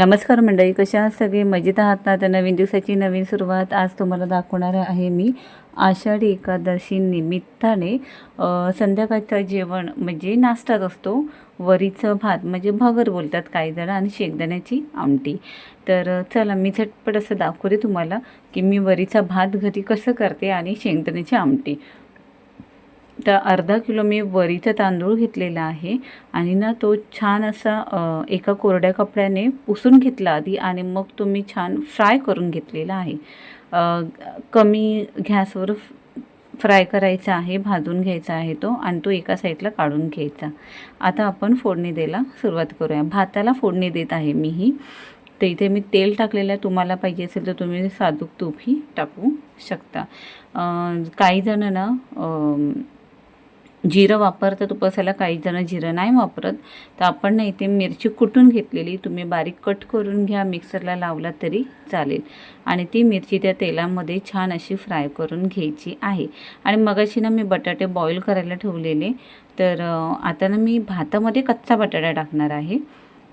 नमस्कार मंडळी कशा सगळे? मजेत आहात ना? तर नवीन दिवसाची नवीन सुरुवात आज तुम्हाला दाखवणार आहे मी. आषाढी एकादशी निमित्ताने संध्याकाळचं जेवण म्हणजे नाश्ताच असतो. वरीचं भात म्हणजे भगर बोलतात काही जण आणि शेंगदाण्याची आमटी. तर चला मी झटपट असं दाखवते तुम्हाला की मी वरीचा भात घरी कसं करते आणि शेंगदाण्याची आमटी. तर अर्धा किलो मी वरीचा तांदूळ घेतलेला आहे. आणि ना तो छान असा एका कोरड्या कपड्याने पुसून घेतला आधी आणि मग तो मी छान फ्राय करून घेतलेला आहे. कमी गॅसवर फ्राय करायचा आहे भाजून घ्यायचा आहे तो आणि तो एका साईडला काढून घ्यायचा. आता आपण फोडणी द्यायला सुरुवात करूया. भाताला फोडणी देत आहे मी ही. तर इथे मी तेल टाकलेलं आहे. तुम्हाला पाहिजे असेल तर तुम्ही साजूक तूपही टाकू शकता. काही जण ना जिरं वापरतात उपसायला काही जण जिरं नाही वापरत. तर आपण ना इथे मिरची कुटून घेतलेली. तुम्ही बारीक कट करून घ्या. मिक्सरला लावला तरी चालेल. आणि ती मिरची त्या तेलामध्ये छान अशी फ्राय करून घ्यायची आहे. आणि मगाशी ना मी बटाटे बॉईल करायला ठेवलेले. तर आता ना मी भातामध्ये कच्चा बटाटा टाकणार आहे.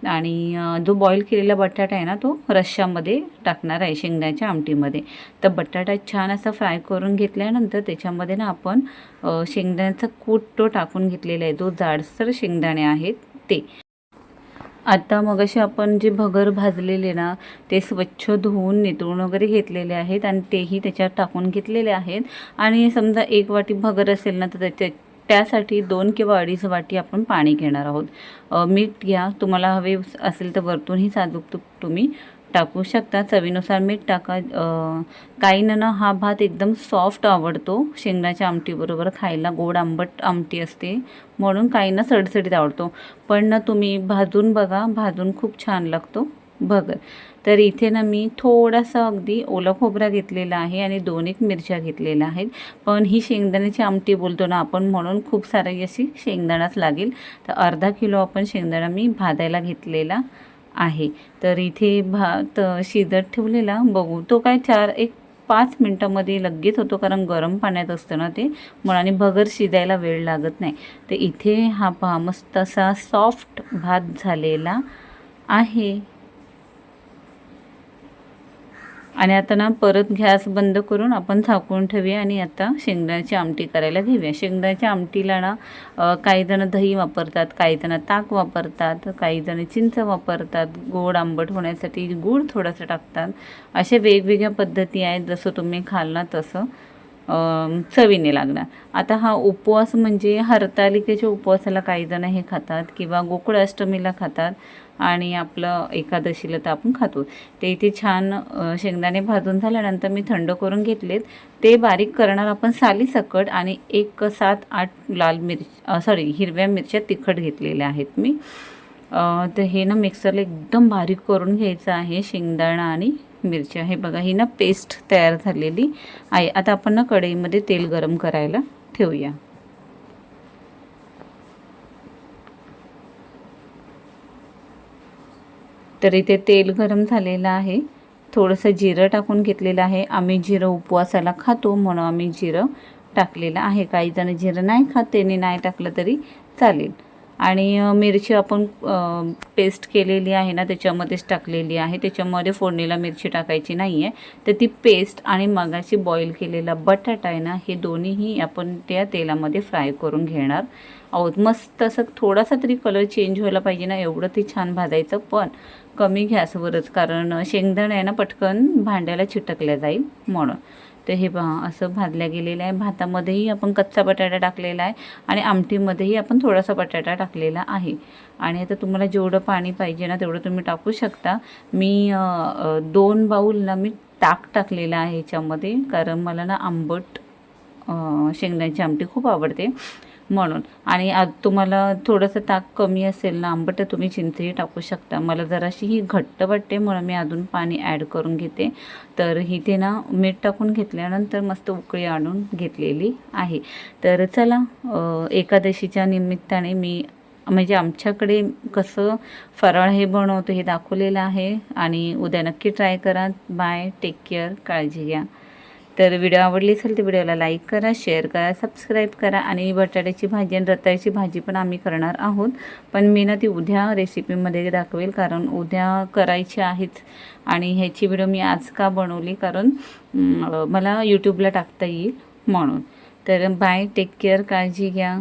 आणि जो बॉईल केलेला बटाटा आहे ना तो रश्श्यामध्ये टाकणार आहे शेंगदाण्याच्या आमटीमध्ये. तर बटाटा छान असा फ्राय करून घेतल्यानंतर त्याच्यामध्ये ना आपण शेंगदाण्याचा कूट तो टाकून घेतलेला आहे. जो जाडसर शेंगदाणे आहेत ते. आता मग असे आपण जे भगर भाजलेले ना ते स्वच्छ धुवून नितळून वगैरे घेतलेले आहेत आणि तेही त्याच्यात टाकून घेतलेले आहेत. आणि समजा एक वाटी भगर असेल ना तर त्याच्या त्यासाठी दोन किंवा अडीच वाटी आपण पाणी घेणार आहोत. मीठ घ्या. तुम्हाला हवे असेल तर वरतूनही साजूक तूप तुम्ही टाकू शकता. चवीनुसार मीठ टाका. काहींना ना हा भात एकदम सॉफ्ट आवडतो. शेंगण्याच्या आमटीबरोबर खायला गोड आंबट आमटी असते. म्हणून काहींना सडसडीत आवडतो. पण ना तुम्ही भाजून बघा. भाजून खूप छान लागतो. भगर तर इथे ना मी थोडासा अगदी ओला खोबरा घेतलेला आहे आणि दोन एक मिरच्या घेतलेल्या आहेत. पण ही शेंगदाण्याची आमटी बोलतो ना आपण म्हणून खूप सारी अशी शेंगदाणाच लागेल. तर अर्धा किलो आपण शेंगदाणा मी भाजायला घेतलेला आहे. तर इथे भात शिजत ठेवलेला. बघू तो काय चार एक पाच मिनटामध्ये लगेच होतो कारण गरम पाण्यात असतं ना ते. म्हणून आणि भगर शिजायला वेळ लागत नाही. तर इथे हा पहा मस्त असा सॉफ्ट भात झालेला आहे. आणि आता ना परत गॅस बंद करून आपण झाकून ठेवूया आणि आता शेंगदाण्याची आमटी करायला घेऊया. शेंगदाण्याच्या आमटीला ना काहीजणं काही दही वापरतात काही जणं ताक वापरतात काही जणं चिंच वापरतात. गोड आंबट होण्यासाठी गूळ थोडंसं टाकतात. अशा वेगवेगळ्या पद्धती आहेत. जसं तुम्ही खाल ना तसं. चवीने लागणार. आता हा उपवास म्हणजे हरतालिकेच्या उपवासाला काही जण हे खातात किंवा गोकुळाष्टमीला खातात आणि आपलं एकादशीला तर आपण खातो. ते इथे छान शेंगदाणे भाजून झाल्यानंतर मी थंड करून घेतलेत. ते बारीक करणार आपण साली सकट आणि एक सात आठ लाल मिरच सॉरी हिरव्या मिरच्या तिखट घेतलेल्या आहेत मी. तर हे ना मिक्सरला एकदम बारीक करून घ्यायचं आहे शेंगदाणा आणि मिरच्या हे बघा ही ना पेस्ट तयार झालेली आहे. आता आपण ना कढईमध्ये तेल गरम करायला ठेवूया. तर इथे तेल गरम झालेलं आहे. थोडंसं जिरं टाकून घेतलेलं आहे. आम्ही जिरं उपवासाला खातो म्हणून आम्ही जिरं टाकलेलं आहे. काही जण जिरं नाही खात त्याने नाही टाकलं तरी चालेल. आणि मिरची आपण पेस्ट केलेली आहे ना त्याच्यामध्येच टाकलेली आहे. त्याच्यामध्ये फोडणीला मिरची टाकायची नाही आहे तर ती पेस्ट आणि मगाशी बॉईल केलेला बटाटा आहे ना हे दोन्हीही आपण त्या तेलामध्ये फ्राय करून घेणार आहोत. मस्त असं थोडासा तरी कलर चेंज व्हायला पाहिजे ना एवढं ते छान भाजायचं. पण कमी गॅसवरच कारण शेंगदाणा आहे ना पटकन भांड्याला चिटकल्या जाईल म्हणून. तर हे पहा असं भाजल्या गेलेलं आहे. भातामध्येही आपण कच्चा बटाटा टाकलेला आहे आणि आमटीमध्येही आपण थोडासा बटाटा टाकलेला आहे. आणि आता तुम्हाला जेवढं पाणी पाहिजे ना तेवढं तुम्ही टाकू शकता. मी दोन बाऊलला मी ताक टाकलेलं आहे ह्याच्यामध्ये. कारण मला ना आंबट शेंगदाण्याची आमटी खूप आवडते. म्हणून. आणि तुम्हाला थोडंसं ताक कमी असेल ना आंबट तुम्ही चिंचही टाकू शकता. मला जराशी ही घट्ट वाटते म्हणून मी अजून पाणी ॲड करून घेते. तर इथे ना मीठ टाकून घेतल्यानंतर मस्त उकळी आणून घेतलेली आहे. तर चला एकादशीच्या निमित्ताने मी म्हणजे आमच्याकडे कसं फराळ हे बनवतो हे दाखवलेलं आहे. आणि उद्या नक्की ट्राय करा. बाय टेक केअर काळजी घ्या. तर व्हिडिओ आवडली असेल तर व्हिडिओला लाईक करा शेअर करा सबस्क्राईब करा आणि बटाट्याची भाजी आणि रताळ्याची भाजी पण आम्ही करणार आहोत. पण मी ना ती उद्या रेसिपीमध्ये दाखवेल कारण उद्या करायची आहेच आणि ह्याची व्हिडिओ मी आज का बनवली कारण मला यूट्यूबला टाकता येईल म्हणून. तर बाय टेक केअर काळजी घ्या.